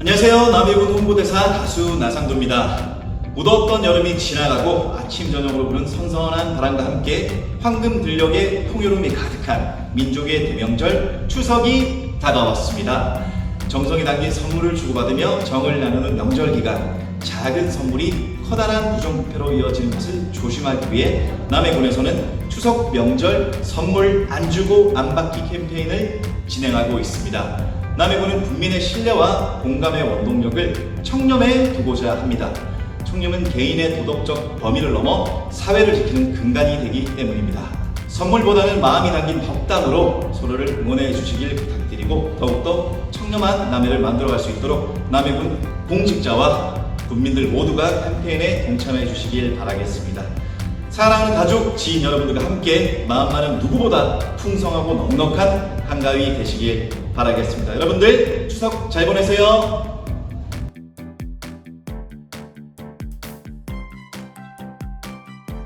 안녕하세요. 남해군 홍보대사 가수 나상도입니다. 무더웠던 여름이 지나가고 아침 저녁으로 부는 선선한 바람과 함께 황금 들녘의 풍요로움이 가득한 민족의 대명절 추석이 다가왔습니다. 정성이 담긴 선물을 주고받으며 정을 나누는 명절 기간 작은 선물이 커다란 부정부패로 이어지는 것을 조심하기 위해 남해군에서는 추석 명절 선물 안 주고 안 받기 캠페인을 진행하고 있습니다. 남해군은 국민의 신뢰와 공감의 원동력을 청렴에 두고자 합니다. 청렴은 개인의 도덕적 범위를 넘어 사회를 지키는 근간이 되기 때문입니다. 선물보다는 마음이 담긴 덕담으로 서로를 응원해 주시길 부탁드리고 더욱더 청렴한 남해를 만들어갈 수 있도록 남해군 공직자와 국민들 모두가 캠페인에 동참해 주시길 바라겠습니다. 사랑하는 가족, 지인 여러분들과 함께 마음만은 누구보다 풍성하고 넉넉한 한가위 되시길 바라겠습니다. 여러분들 추석 잘 보내세요.